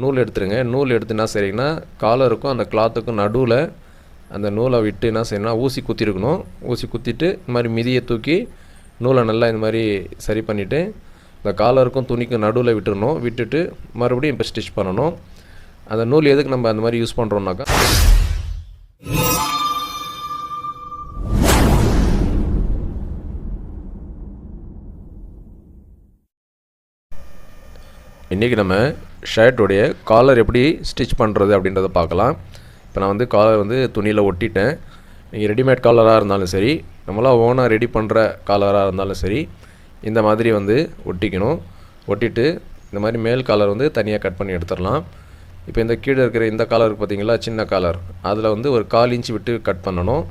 நூல் எடுத்துருங்க. நூல் எடுத்து என்ன செய்றீங்கன்னா காலருக்கும் அந்த கிளாத்துக்கும் நடுவில் அந்த நூலை விட்டு என்ன செய்யணும்னா ஊசி குத்திருக்கணும். ஊசி குத்திட்டு இந்த மாதிரி மிதியை தூக்கி நூலை நல்லா இந்த மாதிரி சரி பண்ணிவிட்டு இந்த காலருக்கும் துணிக்கும் நடுவில் விட்டுறணும். விட்டுட்டு மறுபடியும் இப்போ ஸ்டிச் பண்ணணும். அந்த நூல் எதுக்கு நம்ம அந்த மாதிரி யூஸ் பண்ணுறோம்னாக்கா இன்றைக்கி நம்ம ஷர்ட்டோடைய காலர் எப்படி ஸ்டிச் பண்ணுறது அப்படின்றத பார்க்கலாம். இப்போ நான் வந்து காலர் வந்து துணியில் ஒட்டிட்டேன். நீங்கள் ரெடிமேட் காலராக இருந்தாலும் சரி நம்மளாம் ஓனாக ரெடி பண்ணுற காலராக இருந்தாலும் சரி இந்த மாதிரி வந்து ஒட்டிக்கணும். ஒட்டிட்டு இந்த மாதிரி மேல் காலர் வந்து தனியாக கட் பண்ணி எடுத்துடலாம். இப்போ இந்த கீழே இருக்கிற இந்த காலருக்கு பார்த்தீங்களா சின்ன காலர் அதில் வந்து ஒரு கால் இன்ச் விட்டு கட் பண்ணணும்.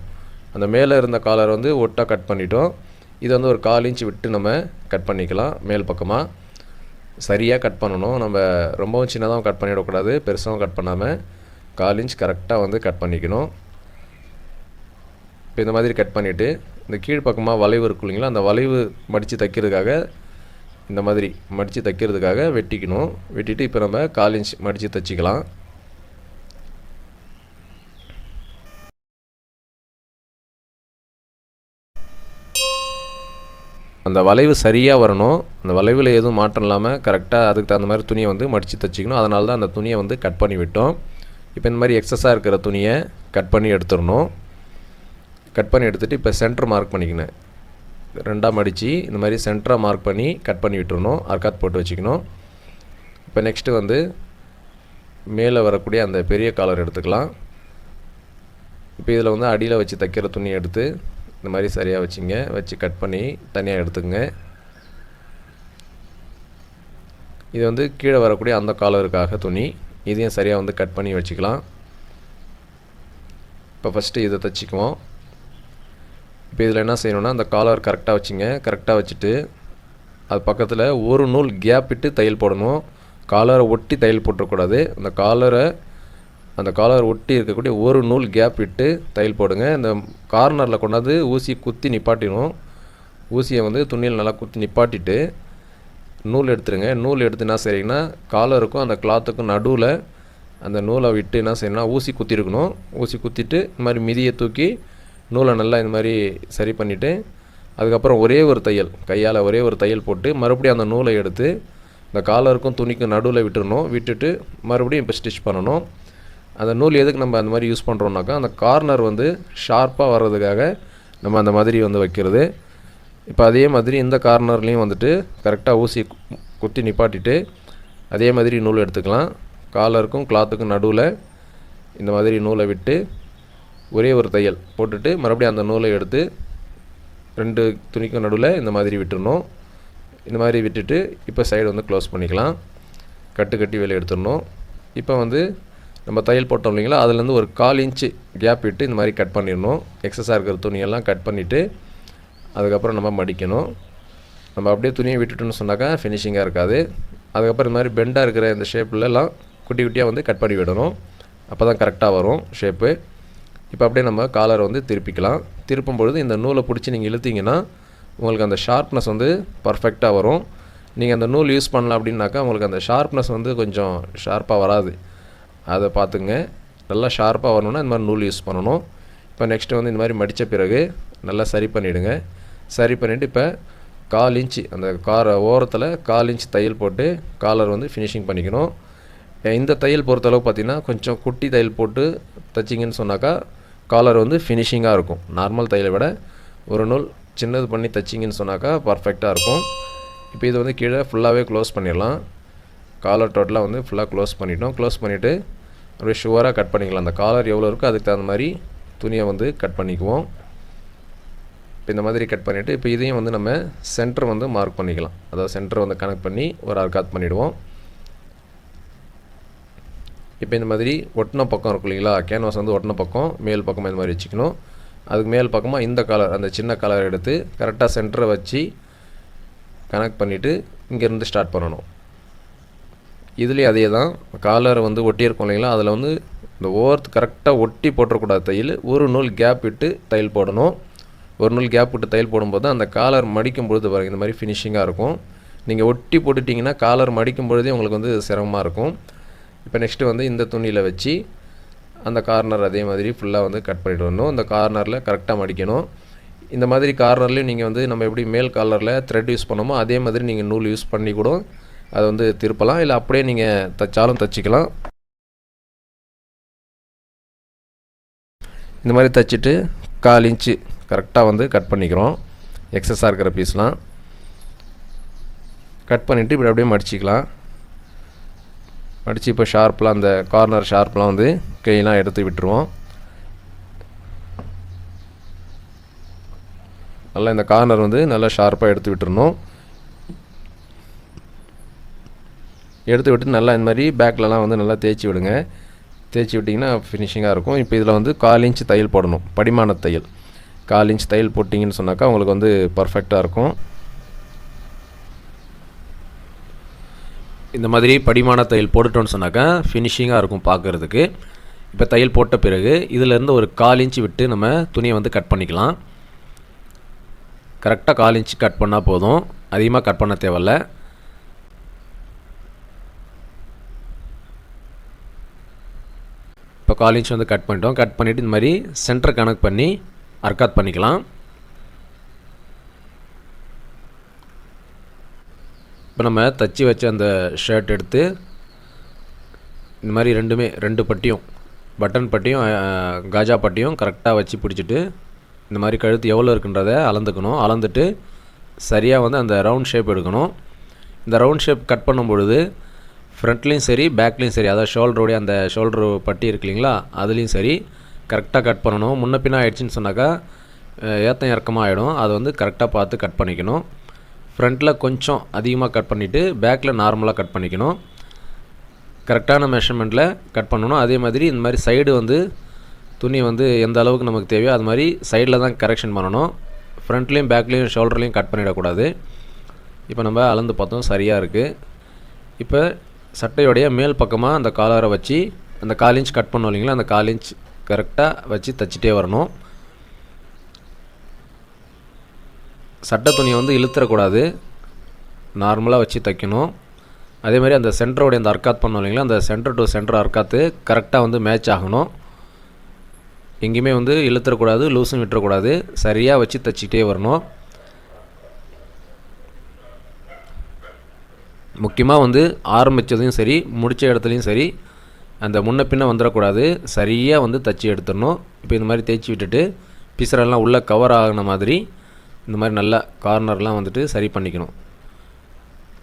அந்த மேலே இருந்த காலர் வந்து ஒட்டாக கட் பண்ணிட்டோம். இது வந்து ஒரு கால் இன்ச் விட்டு நம்ம கட் பண்ணிக்கலாம் மேல் பக்கமாக சரியாக கட் பண்ணணும். நம்ம ரொம்பவும் சின்னதாகவும் கட் பண்ணிடக்கூடாது. பெருசாகவும் கட் பண்ணாமல் கால் இன்ச் கரெக்டாக வந்து கட் பண்ணிக்கணும். இப்போ இந்த மாதிரி கட் பண்ணிவிட்டு இந்த கீழ் பக்கமாக வளைவு இருக்கும் இல்லைங்களா அந்த வளைவு மடித்து தைக்கிறதுக்காக இந்த மாதிரி மடித்து தைக்கிறதுக்காக வெட்டிக்கணும். வெட்டிட்டு இப்போ நம்ம கால் இன்ச் மடித்து தைச்சிக்கலாம். அந்த வளைவு சரியாக வரணும். அந்த வளைவில் எதுவும் மாற்றம் இல்லாமல் கரெக்டாக அதுக்கு தகுந்த மாதிரி துணியை வந்து மடித்து தைச்சிக்கணும். அதனால தான் அந்த துணியை வந்து கட் பண்ணி விட்டோம். இப்போ இந்த மாதிரி எக்ஸஸாக இருக்கிற துணியை கட் பண்ணி எடுத்துடணும். கட் பண்ணி எடுத்துகிட்டு இப்போ சென்டர் மார்க் பண்ணிக்கணும். ரெண்டாக மடித்து இந்த மாதிரி சென்டராக மார்க் பண்ணி கட் பண்ணி விட்டுருணும் அர்க்காத் போட்டு வச்சுக்கணும். இப்போ நெக்ஸ்ட்டு வந்து மேலே வரக்கூடிய அந்த பெரிய காலர் எடுத்துக்கலாம். இப்போ இதில் வந்து அடியில் வச்சு தைக்கிற துணியை எடுத்து இந்த மாதிரி சரியாக வச்சுங்க. வச்சு கட் பண்ணி தனியாக எடுத்துக்கங்க. இது வந்து கீழே வரக்கூடிய அந்த காலருக்காக துணி. இதையும் சரியாக வந்து கட் பண்ணி வச்சுக்கலாம். இப்போ ஃபஸ்ட்டு இதை தைச்சிக்குவோம். இப்போ இதில் என்ன செய்யணும்னா அந்த காலர் கரெக்டாக வச்சுங்க. கரெக்டாக வச்சுட்டு அது பக்கத்தில் ஒரு நூல் கேப் விட்டு தையல் போடணும். காலரை ஒட்டி தையல் போட்டுறக்கூடாது. அந்த காலரை அந்த காலர் ஒட்டி இருக்கக்கூடிய ஒரு நூல் கேப் விட்டு தையல் போடுங்க. இந்த கார்னரில் கொண்டாந்து ஊசி குத்தி நிப்பாட்டிடும் ஊசியை வந்து துணியில் நல்லா குத்தி நிப்பாட்டிட்டு நூல் எடுத்துருங்க. நூல் எடுத்து என்ன செய்கிறீங்கன்னா காலருக்கும் அந்த கிளாத்துக்கும் நடுவில் அந்த நூலை விட்டு என்ன செய்யணும்னா ஊசி குத்திருக்கணும். ஊசி குத்திட்டு இந்த மாதிரி மிதியை தூக்கி நூலை நல்லா இந்த மாதிரி சரி பண்ணிவிட்டு அதுக்கப்புறம் ஒரே ஒரு தையல் கையால் ஒரே ஒரு தையல் போட்டு மறுபடியும் அந்த நூலை எடுத்து இந்த காலருக்கும் துணிக்கும் நடுவில் விட்டுறணும். விட்டுட்டு மறுபடியும் இப்போ ஸ்டிச் பண்ணணும். அந்த நூல் எதுக்கு நம்ம அந்த மாதிரி யூஸ் பண்ணுறோம்னாக்கா அந்த கார்னர் வந்து ஷார்ப்பாக வர்றதுக்காக நம்ம அந்த மாதிரி வந்து வைக்கிறது. இப்போ அதே மாதிரி இந்த கார்னர்லேயும் வந்துட்டு கரெக்டாக ஊசி குத்தி நிப்பாட்டிட்டு அதே மாதிரி நூல் எடுத்துக்கலாம். காலருக்கும் கிளாத்துக்கும் நடுவில் இந்த மாதிரி நூலை விட்டு ஒரே ஒரு தையல் போட்டுட்டு மறுபடியும் அந்த நூலை எடுத்து ரெண்டு துணிக்கும் நடுவில் இந்த மாதிரி விட்டுடணும் இந்த மாதிரி விட்டுட்டு இப்போ சைடு வந்து க்ளோஸ் பண்ணிக்கலாம். கட்டு கட்டி வெளியே எடுத்துடணும். இப்போ வந்து நம்ம தையல் போட்டோம் இல்லைங்களா? அதுலேருந்து ஒரு கால் இன்ச்சு கேப் விட்டு இந்த மாதிரி கட் பண்ணிடணும். எக்ஸஸாக இருக்கிற துணியெல்லாம் கட் பண்ணிவிட்டு அதுக்கப்புறம் நம்ம மடிக்கணும். நம்ம அப்படியே துணியை விட்டுட்டோம்னு சொன்னாக்கா ஃபினிஷிங்காக இருக்காது. அதுக்கப்புறம் இந்த மாதிரி பெண்டாக இருக்கிற இந்த ஷேப்லலாம் குட்டி குட்டியாக வந்து கட் பண்ணி விடணும். அப்போ தான் கரெக்டாக வரும் ஷேப்பு இப்போ அப்படியே நம்ம காலரை வந்து திருப்பிக்கலாம். திருப்பும் பொழுது இந்த நூலை பிடிச்சி நீங்கள் இழுத்தீங்கன்னா உங்களுக்கு அந்த ஷார்ப்னஸ் வந்து பர்ஃபெக்டாக வரும். நீங்கள் அந்த நூல் யூஸ் பண்ணலாம் அப்படின்னாக்கா உங்களுக்கு அந்த ஷார்ப்னஸ் வந்து கொஞ்சம் ஷார்ப்பாக வராது. அதை பார்த்துங்க. நல்லா ஷார்ப்பாக வரணும்னா இந்த மாதிரி நூல் யூஸ் பண்ணணும். இப்போ நெக்ஸ்ட்டு வந்து இந்த மாதிரி மடித்த பிறகு நல்லா சரி பண்ணிவிடுங்க சரி பண்ணிவிட்டு இப்போ கால் இன்ச்சு அந்த கார் ஓரத்தில் கால் இன்ச் தையல் போட்டு காலர் வந்து ஃபினிஷிங் பண்ணிக்கணும். இந்த தையல் பொறுத்தளவு பார்த்தீங்கன்னா கொஞ்சம் குட்டி தையல் போட்டு தைச்சிங்கன்னு சொன்னாக்கா காலர் வந்து ஃபினிஷிங்காக இருக்கும். நார்மல் தையலை விட ஒரு நூல் சின்னது பண்ணி தைச்சிங்கன்னு சொன்னாக்கா பர்ஃபெக்டாக இருக்கும். இப்போ இது வந்து கீழே ஃபுல்லாகவே க்ளோஸ் பண்ணிடலாம். காலர் டோட்டலாக வந்து ஃபுல்லாக க்ளோஸ் பண்ணிட்டோம். க்ளோஸ் பண்ணிவிட்டு அப்படியே ஷுவராக கட் பண்ணிக்கலாம். அந்த காலர் எவ்வளோ இருக்கோ அதுக்கு தகுந்த மாதிரி துணியை வந்து கட் பண்ணிக்குவோம். இப்போ இந்த மாதிரி கட் பண்ணிவிட்டு இப்போ இதையும் வந்து நம்ம சென்டர் வந்து மார்க் பண்ணிக்கலாம். அதாவது சென்டர் வந்து கனெக்ட் பண்ணி ஒரு அர்க்காத் பண்ணிவிடுவோம் இப்போ இந்த மாதிரி ஒட்டின பக்கம் இருக்கும் இல்லைங்களா? கேன்வாஸ் வந்து ஒட்டின பக்கம் மேல் பக்கமாக இந்த மாதிரி வச்சுக்கணும். அதுக்கு மேல் பக்கமாக இந்த கலர் அந்த சின்ன கலர் எடுத்து கரெக்டாக சென்டரை வச்சு கனெக்ட் பண்ணிவிட்டு இங்கேருந்து ஸ்டார்ட் பண்ணணும். இதுலேயும் அதே தான். காலரை வந்து ஒட்டியிருக்கோம் இல்லைங்களா? அதில் வந்து இந்த ஓரத்து கரெக்டாக ஒட்டி போட்டுறக்கூடாது தையல். ஒரு நூல் கேப் விட்டு தையல் போடணும். ஒரு நூல் கேப் விட்டு தையல் போடும்போது அந்த காலர் மடிக்கும் பொழுது பாருங்கள் இந்த மாதிரி ஃபினிஷிங்காக இருக்கும். நீங்கள் ஒட்டி போட்டுட்டிங்கன்னா காலர் மடிக்கும் பொழுதே உங்களுக்கு வந்து சிரமமாக இருக்கும். இப்போ நெக்ஸ்ட்டு வந்து இந்த துணியில் வச்சு அந்த கார்னர் அதே மாதிரி ஃபுல்லாக வந்து கட் பண்ணிட்டு வரணும். இந்த கார்னரில் கரெக்டாக மடிக்கணும். இந்த மாதிரி கார்னர்லேயும் நீங்கள் வந்து நம்ம எப்படி மேல் காலரில் த்ரெட் யூஸ் பண்ணோமோ அதே மாதிரி நீங்கள் நூல் யூஸ் பண்ணி கூட அதை வந்து திருப்பலாம். இல்லை அப்படியே நீங்கள் தைச்சாலும் தைச்சிக்கலாம். இந்த மாதிரி தைச்சிட்டு கால் இன்ச்சு கரெக்டாக வந்து கட் பண்ணிக்கிறோம். எக்ஸஸாக இருக்கிற பீஸ்லாம் கட் பண்ணிவிட்டு இப்படி அப்படியே மடிச்சிக்கலாம். மடித்து இப்போ ஷார்ப்லாம் அந்த கார்னர் ஷார்ப்லாம் வந்து கையெல்லாம் எடுத்து விட்டுருவோம். நல்லா இந்த கார்னர் வந்து நல்லா ஷார்ப்பாக எடுத்து விட்டுருணும் எடுத்து விட்டு நல்லா இந்த மாதிரி பேக்லலாம் வந்து நல்லா தேய்ச்சி விடுங்க. தேய்ச்சி விட்டிங்கன்னா ஃபினிஷிங்காக இருக்கும். இப்போ இதில் வந்து கால் இன்ச் தையல் போடணும். படிமான தையல். கால் இன்ச் தையல் போட்டிங்கன்னு சொன்னாக்கா உங்களுக்கு வந்து பர்ஃபெக்டாக இருக்கும். இந்த மாதிரி படிமான தையல் போட்டுட்டோன்னு சொன்னாக்கா ஃபினிஷிங்காக இருக்கும் பார்க்குறதுக்கு இப்போ தையல் போட்ட பிறகு இதிலேருந்து ஒரு கால் இன்ச் விட்டு நம்ம துணியை வந்து கட் பண்ணிக்கலாம். கரெக்டாக கால் இன்ச் கட் பண்ணால் போதும். அதிகமாக கட் பண்ண தேவையில்லை. இப்போ கால் இன்ச் வந்து கட் பண்ணிட்டோம். கட் பண்ணிவிட்டு இந்த மாதிரி சென்டர் கனெக்ட் பண்ணி அர்க்காத் பண்ணிக்கலாம். இப்போ நம்ம தச்சு வச்ச அந்த ஷர்ட் எடுத்து இந்த மாதிரி ரெண்டுமே ரெண்டு பட்டியும் பட்டன் பட்டியும் காஜா பட்டியும் கரெக்டாக வச்சு பிடிச்சிட்டு இந்த மாதிரி கழுத்து எவ்வளோ இருக்குன்றதை அளந்துக்கணும். அளந்துட்டு சரியாக வந்து அந்த ரவுண்ட் ஷேப் எடுக்கணும். இந்த ரவுண்ட் ஷேப் கட் பண்ணும் பொழுது ஃப்ரண்ட்லேயும் சரி பேக்லேயும் சரி. அதாவது ஷோல்டருடைய அந்த ஷோல்டர் பட்டி இருக்கு இல்லைங்களா? அதுலேயும் சரி. கரெக்டாக கட் பண்ணணும். முன்ன பின்ன ஆயிடுச்சுன்னு சொன்னாக்கா ஏற்றம் ஏத்தம் இறக்கமாக ஆகிடும் அதை வந்து கரெக்டாக பார்த்து கட் பண்ணிக்கணும். ஃப்ரண்ட்டில் கொஞ்சம் அதிகமாக கட் பண்ணிவிட்டு பேக்கில் நார்மலாக கட் பண்ணிக்கணும். கரெக்டான மெஷர்மெண்ட்டில் கட் பண்ணணும். அதே மாதிரி இந்த மாதிரி சைடு வந்து துணி வந்து எந்த அளவுக்கு நமக்கு தேவையோ அது மாதிரி சைடில் தான் கரெக்ஷன் பண்ணணும். ஃப்ரண்ட்லேயும் பேக்லேயும் ஷோல்டர்லேயும் கட் பண்ணிடக்கூடாது. இப்போ நம்ம அளந்து பார்த்தோம். சரியாக இருக்குது இப்போ சட்டையோடைய மேல் பக்கமாக அந்த காலரை வச்சு அந்த கால் இன்ச் கட் பண்ணோம் இல்லைங்களா அந்த கால் இன்ச் கரெக்டாக வச்சு தச்சிட்டே வரணும். சட்டை துணியை வந்து இழுத்துறக்கூடாது. நார்மலாக வச்சு தைக்கணும். அதே மாதிரி அந்த சென்டரோடைய அந்த அர்க்காத் பண்ணோம் இல்லைங்களா அந்த சென்டர் டு சென்டர் அர்க்காத்து கரெக்டாக வந்து மேட்ச் ஆகணும். எங்கேயுமே வந்து இழுத்துறக்கூடாது லூஸும் விட்டுறக்கூடாது. சரியாக வச்சு தைச்சிட்டே வரணும். முக்கியமாக வந்து ஆரம்பித்ததையும் சரி முடித்த இடத்துலையும் சரி அந்த முன்ன பின்ன வந்துடக்கூடாது. சரியாக வந்து தச்சு எடுத்துடணும். இப்போ இந்த மாதிரி தேய்ச்சி விட்டுட்டு பிசரெல்லாம் உள்ளே கவர் ஆகின மாதிரி இந்த மாதிரி நல்லா கார்னர்லாம் வந்துட்டு சரி பண்ணிக்கணும்.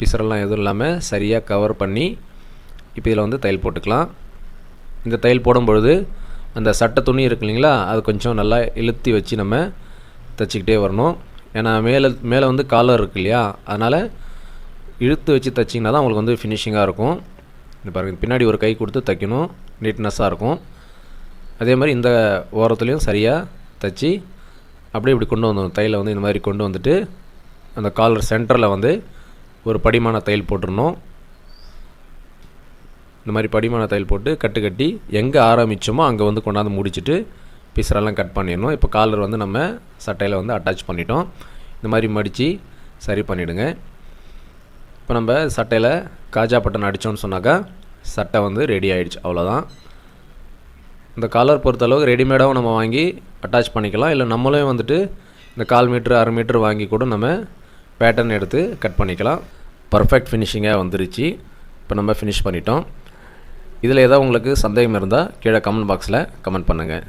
பிசரெல்லாம் எதுவும் இல்லாமல் சரியாக கவர் பண்ணி இப்போ இதில் வந்து தையல் போட்டுக்கலாம். இந்த தையல் போடும்பொழுது அந்த சட்டை துணி இருக்கு இல்லைங்களா அது கொஞ்சம் நல்லா இழுத்தி வச்சு நம்ம தைச்சிக்கிட்டே வரணும். ஏன்னா மேலே மேலே வந்து காலர் இருக்கு இல்லையா அதனால் இழுத்து வச்சு தைச்சிங்கன்னா தான் உங்களுக்கு வந்து ஃபினிஷிங்காக இருக்கும். இந்த பாருங்கள் பின்னாடி ஒரு கை கொடுத்து தைக்கணும். நீட்னஸ்ஸாக இருக்கும். அதே மாதிரி இந்த ஓரத்துலேயும் சரியாக தைச்சி அப்படியே இப்படி கொண்டு வந்துடும் தையலை வந்து இந்த மாதிரி கொண்டு வந்துட்டு அந்த காலர் சென்டரில் வந்து ஒரு படிமான தையல் போட்டுருணும் இந்த மாதிரி படிமான தையல் போட்டு கட்டு கட்டி எங்கே ஆரம்பித்தோமோ அங்கே வந்து கொண்டாந்து முடிச்சுட்டு பீஸரெல்லாம் கட் பண்ணிடணும். இப்போ காலர் வந்து நம்ம சட்டையில் வந்து அட்டாச் பண்ணிட்டோம். இந்த மாதிரி மடித்து சரி பண்ணிவிடுங்க இப்போ நம்ம சட்டையில் காஜா பட்டன் அடித்தோன்னு சொன்னாக்கா சட்டை வந்து ரெடி ஆகிடுச்சு அவ்வளோதான் இந்த காலர் பொறுத்தளவுக்கு ரெடிமேடாகவும் நம்ம வாங்கி அட்டாச் பண்ணிக்கலாம். இல்லை நம்மளே வந்துட்டு இந்த கால் மீட்ரு அரை மீட்ரு வாங்கி கூட நம்ம பேட்டர்ன் எடுத்து கட் பண்ணிக்கலாம். பர்ஃபெக்ட் ஃபினிஷிங்காக வந்துருச்சு. இப்போ நம்ம ஃபினிஷ் பண்ணிட்டோம். இதில் ஏதாவது உங்களுக்கு சந்தேகம் இருந்தால் கீழே கமெண்ட் பாக்ஸில் கமெண்ட் பண்ணுங்கள்